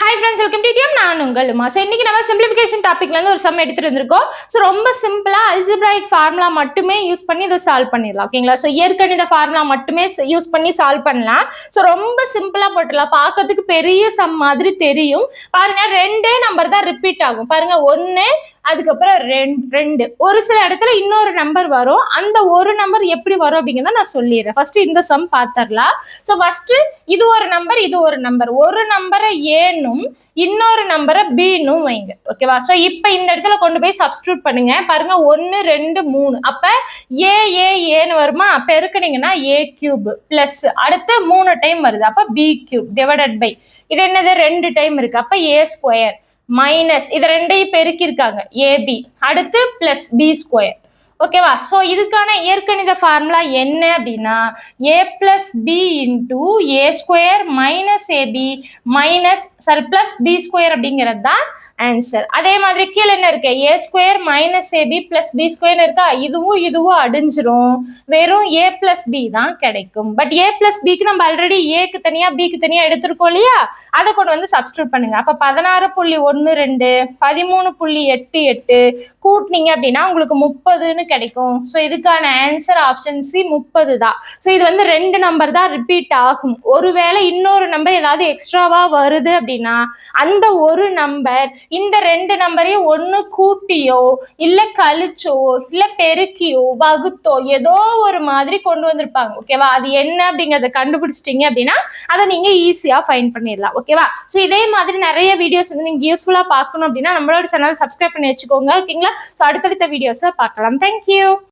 Hi friends welcome to DM நான் உங்கள் Uma. So இன்னைக்கு நம்ம சிம்பிளிஃபிகேஷன் டாபிக்ல இருந்து ஒரு சம் எடுத்துட்டு வந்திருக்கோம். ஸோ ரொம்ப சிம்பிளா அல்ஜிப்ராயிக் ஃபார்முலா மட்டுமே யூஸ் பண்ணி இதை சால்வ் பண்ணிடலாம். ஓகேங்களா ஸோ இயற்கணித ஃபார்முலா மட்டுமே யூஸ் பண்ணி சால்வ் பண்ணலாம். ஸோ ரொம்ப சிம்பிளா போட்டுடலாம். பார்க்கறதுக்கு பெரிய சம் மாதிரி தெரியும். பாருங்க ரெண்டே நம்பர் தான் ரிப்பீட் ஆகும். பாருங்க ஒன்று அதுக்கப்புறம் ரெண்டு ரெண்டு. ஒரு சில இடத்துல இன்னொரு நம்பர் வரும். அந்த ஒரு நம்பர் எப்படி வரும் அப்படிங்கிறத நான் சொல்லிடுறேன். ஃபர்ஸ்ட் இந்த சம் பார்த்துடலாம் ஸோ ஃபர்ஸ்ட் இது ஒரு நம்பர் இது ஒரு நம்பர் ஒரு நம்பரை ஏனும் இன்னொரு நம்பரை பின்னும் வைங்க. ஓகேவா ஸோ இப்போ இந்த இடத்துல கொண்டு போய் சப்ஸ்டியூட் பண்ணுங்க. பாருங்க ஒன்று ரெண்டு மூணு. அப்போ ஏ ஏ ஏன்னு வருமா? பெருக்குனீங்கன்னா ஏ கியூப் பிளஸ் அடுத்து மூணு டைம் வருது. அப்போ பி கியூப் டிவைடட் பை இது என்னது? ரெண்டு டைம் இருக்கு. அப்போ ஏ ஸ்கொயர் மைனஸ் இது ரெண்டையும் பெருக்கியிருக்காங்க. ஏபி அடுத்து பிளஸ் பி ஸ்கொயர் ஓகேவா ஸோ இதுக்கான இயற்கணித ஃபார்முலா என்ன அப்படின்னா A plus B into A square minus AB minus sorry plus B square அப்படிங்கிறது தான் ஆன்சர் அதே மாதிரி கீழே என்ன இருக்கு? A square minus AB plus B square இருக்கா? இதுவும் இதுவும் அடிஞ்சிரும். வெறும் ஏ பிளஸ் பி தான் கிடைக்கும். பட் ஏ பிளஸ் பிக்கு நம்ம ஆல்ரெடி ஏக்கு தனியா பிக்கு தனியா எடுத்திருக்கோம் இல்லையா? அதை கொண்டு வந்து சப்ஸ்டியூட் பண்ணுங்க. அப்ப பதினாறு புள்ளி ஒன்று ரெண்டு பதிமூணு புள்ளி எட்டு எட்டு கூட்டினீங்க அப்படின்னா உங்களுக்கு முப்பதுன்னு கிடைக்கும். ஸோ இதுக்கான ஆன்சர் ஆப்ஷன் சி முப்பது தான். ஸோ இது வந்து ரெண்டு நம்பர் தான் ரிப்பீட் ஆகும். ஒருவேளை இன்னொரு நம்பர் ஏதாவது எக்ஸ்ட்ராவா வருது அப்படின்னா அந்த ஒரு நம்பர் இந்த ரெண்டு நம்பரையும் ஒன்று கூட்டியோ இல்லை கழிச்சோ இல்லை பெருக்கியோ வகுத்தோ ஏதோ ஒரு மாதிரி கொண்டு வந்திருப்பாங்க. ஓகேவா அது என்ன அப்படிங்கிறத கண்டுபிடிச்சிட்டீங்க அப்படின்னா அதை நீங்க ஈஸியா ஃபைன் பண்ணிடலாம். ஓகேவா ஸோ இதே மாதிரி நிறைய வீடியோஸ் வந்து நீங்க யூஸ்ஃபுல்லா பார்க்கணும் அப்படின்னா நம்மளோட சேனல் சப்ஸ்கிரைப் பண்ணி வச்சுக்கோங்க. ஓகேங்களா ஸோ அடுத்தடுத்த வீடியோஸை பார்க்கலாம். தேங்க்யூ